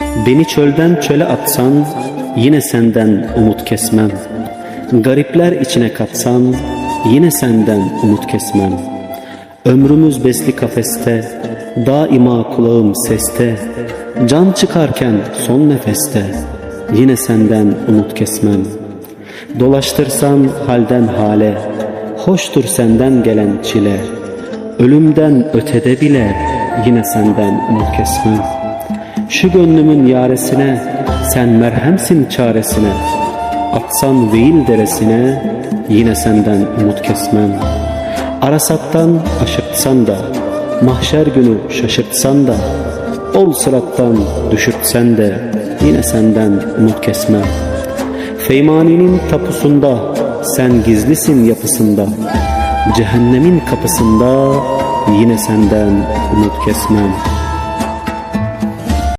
Beni çölden çöle atsan yine senden umut kesmem. Garipler içine katsan yine senden umut kesmem. Ömrümüz besli kafeste, daima kulağım seste. Can çıkarken son nefeste yine senden umut kesmem. Dolaştırsan halden hale, hoştur senden gelen çile. Ölümden ötede bile yine senden umut kesmem. Şu gönlümün yaresine sen merhemsin çaresine. Atsan veil deresine yine senden umut kesmem. Arasattan aşırtsan da, mahşer günü şaşırtsan da, ol sırattan düşürtsen de yine senden umut kesmem. Feymani'nin tapusunda sen gizlisin yapısında, cehennemin kapısında yine senden umut kesmem.''